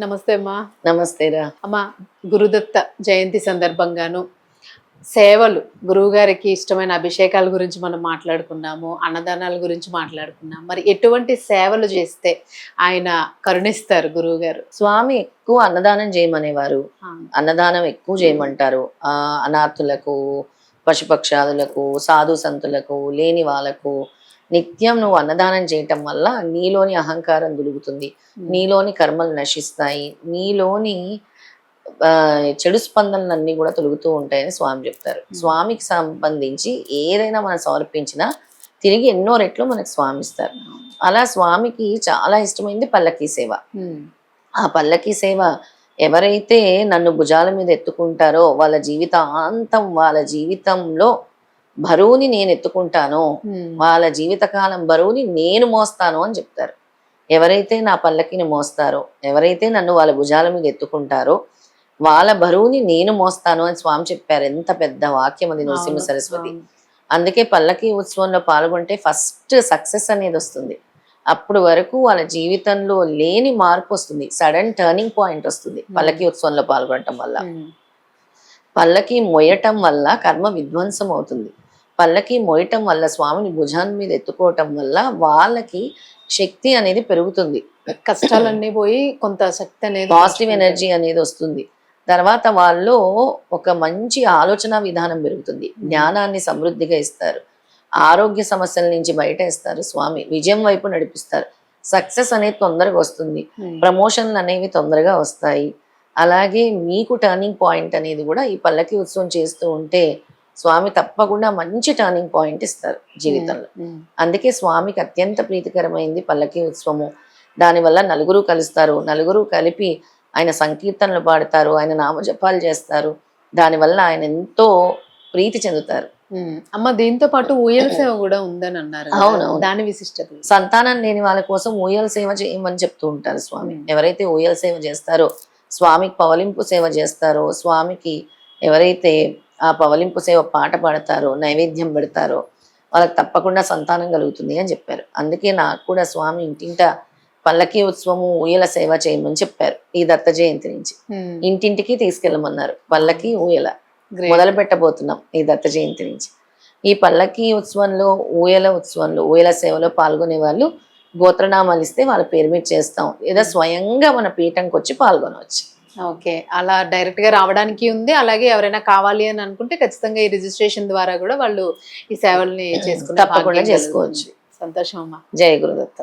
నమస్తే అమ్మా. నమస్తేరా అమ్మా గురుదత్త జయంతి సందర్భంగాను సేవలు గురువుగారికి ఇష్టమైన అభిషేకాల గురించి మనం మాట్లాడుకున్నాము అన్నదానాల గురించి మాట్లాడుకున్నాం మరి ఎటువంటి సేవలు చేస్తే ఆయన కరుణిస్తారు గురువు గారు స్వామి ఎక్కువ అన్నదానం చేయమనేవారు. అన్నదానం ఎక్కువ చేయమంటారు. ఆ అనాథులకు పశుపక్షాదులకు సాధు సంతులకు లేని వాళ్ళకు నిత్యం నువ్వు అన్నదానం చేయటం వల్ల నీలోని అహంకారం దులుగుతుంది. నీలోని కర్మలు నశిస్తాయి. నీలోని చెడు స్పందనలన్నీ కూడా తొలుగుతూ ఉంటాయని స్వామి చెప్తారు. స్వామికి సంబంధించి ఏదైనా మనం సమర్పించినా తిరిగి ఎన్నో రెట్లు మనకు స్వామి ఇస్తారు అలా స్వామికి చాలా ఇష్టమైంది పల్లకీ సేవ. ఆ పల్లకి సేవ ఎవరైతే నన్ను భుజాల మీద ఎత్తుకుంటారో వాళ్ళ జీవితాంతం వాళ్ళ జీవితంలో బరువుని నేను ఎత్తుకుంటానో వాళ్ళ జీవితకాలం బరువుని నేను మోస్తాను అని చెప్తారు. ఎవరైతే నా పల్లకిని మోస్తారో ఎవరైతే నన్ను వాళ్ళ భుజాల మీద ఎత్తుకుంటారో వాళ్ళ బరువుని నేను మోస్తాను అని స్వామి చెప్పారు. ఎంత పెద్ద వాక్యం అది నరసింహ సరస్వతి. అందుకే పల్లకి ఉత్సవంలో పాల్గొంటే ఫస్ట్ సక్సెస్ అనేది వస్తుంది. అప్పుడు వరకు వాళ్ళ జీవితంలో లేని మార్పు వస్తుంది. సడన్ టర్నింగ్ పాయింట్ వస్తుంది. పల్లకి ఉత్సవంలో పాల్గొనటం వల్ల. పల్లకి మొయ్యటం వల్ల కర్మ విధ్వంసం అవుతుంది. పల్లకి మొయ్యటం వల్ల స్వామిని భుజాన్ని మీద ఎత్తుకోవటం వల్ల వాళ్ళకి శక్తి అనేది పెరుగుతుంది. కష్టాలన్నీ పోయి కొంత శక్తి అనేది పాజిటివ్ ఎనర్జీ అనేది వస్తుంది. తర్వాత వాళ్ళు ఒక మంచి ఆలోచన విధానం పెరుగుతుంది. జ్ఞానాన్ని సమృద్ధిగా ఇస్తారు. ఆరోగ్య సమస్యల నుంచి బయట ఇస్తారు స్వామి. విజయం వైపు నడిపిస్తారు. సక్సెస్ అనేది తొందరగా వస్తుంది. ఉమ్. ప్రమోషన్లు అనేవి తొందరగా వస్తాయి. అలాగే మీకు టర్నింగ్ పాయింట్ అనేది కూడా ఈ పల్లకి ఉత్సవం చేస్తూ ఉంటే స్వామి తప్పకుండా మంచి టర్నింగ్ పాయింట్ ఇస్తారు జీవితంలో. అందుకే స్వామికి అత్యంత ప్రీతికరమైంది పల్లకి ఉత్సవము దానివల్ల నలుగురు కలుస్తారు నలుగురు కలిపి ఆయన సంకీర్తనలు పాడతారు ఆయన నామజపాలు చేస్తారు దానివల్ల ఆయన ఎంతో ప్రీతి చెందుతారు. అమ్మ దీంతో పాటు ఊయల సేవ కూడా ఉందని అన్నారు. అవునవును. దాని విశిష్టత సంతానం లేని వాళ్ళ కోసం ఊయల సేవ చేయమని చెప్తూ ఉంటారు స్వామి. ఎవరైతే ఊయల సేవ చేస్తారో స్వామికి పవలింపు సేవ చేస్తారో స్వామికి ఎవరైతే ఆ పవలింపు సేవ పాట పాడతారో నైవేద్యం పెడతారో వాళ్ళకి తప్పకుండా సంతానం కలుగుతుంది అని చెప్పారు అందుకే నాకు కూడా స్వామి ఇంటింట పల్లకి ఉత్సవము ఊయల సేవ చేయమని చెప్పారు ఈ దత్త జయంతి నుంచి. ఇంటింటికి తీసుకెళ్ళమన్నారు పల్లకి ఊయల. మొదలు పెట్టబోతున్నాం ఈ దత్త జయంతి నుంచి ఈ పల్లకి ఉత్సవంలో ఊయల ఉత్సవంలో ఊయల సేవలో పాల్గొనే వాళ్ళు గోత్రనామాలు ఇస్తే వాళ్ళ పేరు మీద చేస్తాం. లేదా స్వయంగా మన పీఠంకి వచ్చి పాల్గొనవచ్చు. ఓకే. అలా డైరెక్ట్గా రావడానికి ఉంది. అలాగే ఎవరైనా కావాలి అని అనుకుంటే ఖచ్చితంగా ఈ రిజిస్ట్రేషన్ ద్వారా కూడా వాళ్ళు ఈ సేవల్ని చేసుకునే తప్పకుండా చేసుకోవచ్చు. సంతోషం అమ్మా. జయ గురుదత్త.